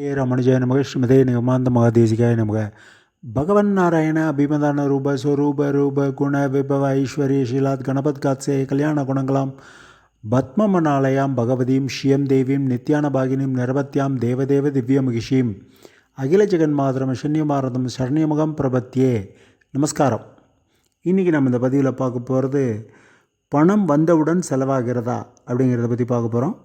ஏ ரமணுஜாய நமக ஸ்ரீமதே நிகமாந்த மகாதேசிகாய நமக பகவன் நாராயண அபிமதான ரூப ஸ்வரூப ரூப குண விபவ ஐஸ்வர்ய ஷீலாத் கணபத் காத்சே கல்யாண குணங்களாம் பத்மமனாலயாம் பகவதியும் ஷியம் தேவியும் நித்யான பாகினியும் நிரபத்யாம் தேவதேவ திவ்ய மகிஷியும் அகில ஜெகன்மாதரம் சன்னியமாரதம் சரண்யமுகம் பிரபத்தியே நமஸ்காரம் இன்றைக்கி நம்ம இந்த பதிவில் பார்க்க போகிறது பணம் வந்தவுடன் செலவாகிறதா அப்படிங்கிறத பற்றி பார்க்க போகிறோம்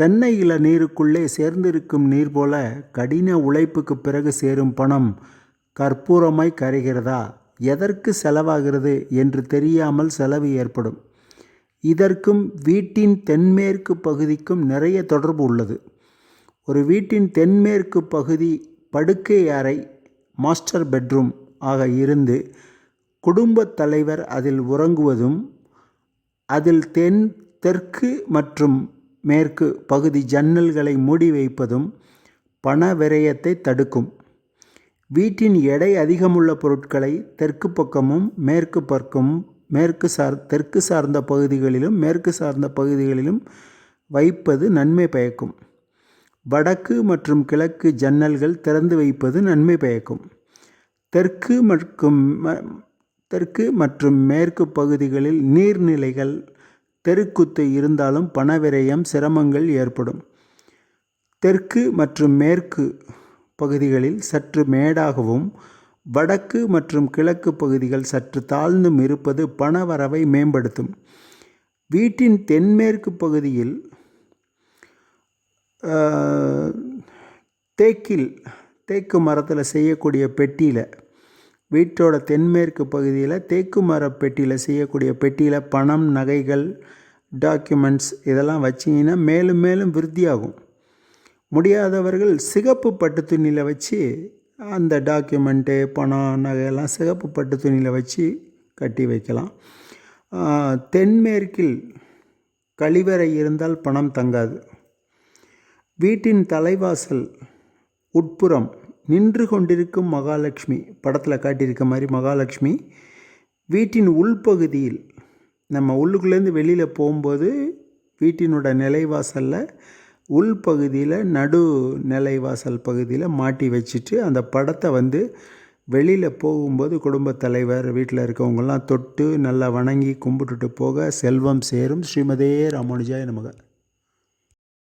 தென்னை இல நீருக்குள்ளே சேர்ந்திருக்கும் நீர் போல கடின உழைப்புக்கு பிறகு சேரும் பணம் கற்பூரமாய் கரைகிறதா? எதற்கு செலவாகிறது என்று தெரியாமல் செலவு ஏற்படும். இதற்கும் வீட்டின் தென்மேற்கு பகுதிக்கும் நிறைய தொடர்பு உள்ளது. ஒரு வீட்டின் தென்மேற்கு பகுதி படுக்கை அறை மாஸ்டர் பெட்ரூம் ஆக இருந்து குடும்பத் தலைவர் அதில் உறங்குவதும் அதில் தென் தெற்கு மற்றும் மேற்கு பகுதி ஜன்னல்களை மூடி வைப்பதும் பண விரயத்தை தடுக்கும். வீட்டின் எடை அதிகமுள்ள பொருட்களை தெற்கு பக்கமும் மேற்கு பக்கமும் மேற்கு சார் தெற்கு சார்ந்த பகுதிகளிலும் மேற்கு சார்ந்த பகுதிகளிலும் வைப்பது நன்மை பயக்கும். வடக்கு மற்றும் கிழக்கு ஜன்னல்கள் திறந்து வைப்பது நன்மை பயக்கும். தெற்கு மற்றும் தெற்கு மற்றும் மேற்கு பகுதிகளில் நீர்நிலைகள் தெருக்குத்து இருந்தாலும் பணவிரயம் சிரமங்கள் ஏற்படும். தெற்கு மற்றும் மேற்கு பகுதிகளில் சற்று மேடாகவும் வடக்கு மற்றும் கிழக்கு பகுதிகள் சற்று தாழ்ந்தும் இருப்பது பணவரவை மேம்படுத்தும். வீட்டின் தென்மேற்கு பகுதியில் தேக்கில் தேக்கு மரத்தில் செய்யக்கூடிய பெட்டியில் வீட்டோட தென்மேற்கு பகுதியில் தேக்கு மர பெட்டியில் செய்யக்கூடிய பெட்டியில் பணம் நகைகள் டாக்குமெண்ட்ஸ் இதெல்லாம் வச்சிங்கன்னா மேலும் மேலும் விருத்தியாகும். முடியாதவர்கள் சிகப்பு பட்டு துணியில் வச்சு அந்த டாக்குமெண்ட்டு பணம் நகையெல்லாம் சிகப்பு பட்டு துணியில் வச்சு கட்டி வைக்கலாம். தென்மேற்கில் கழிவறை இருந்தால் பணம் தங்காது. வீட்டின் தலைவாசல் உட்புறம் நின்று கொண்டிருக்கும் மகாலட்சுமி படத்தில் காட்டியிருக்க மாதிரி மகாலட்சுமி வீட்டின் உள்பகுதியில் நம்ம உள்ளுக்குள்ளேருந்து வெளியில் போகும்போது வீட்டினோட நிலைவாசலில் உள்பகுதியில் நடு நிலைவாசல் பகுதியில் மாட்டி வச்சுட்டு அந்த படத்தை வந்து வெளியில் போகும்போது குடும்பத் தலைவர் வீட்டில் இருக்கவங்கெல்லாம் தொட்டு நல்லா வணங்கி கும்பிட்டுட்டு போக செல்வம் சேரும். ஸ்ரீமதே ராமானுஜாய நமக.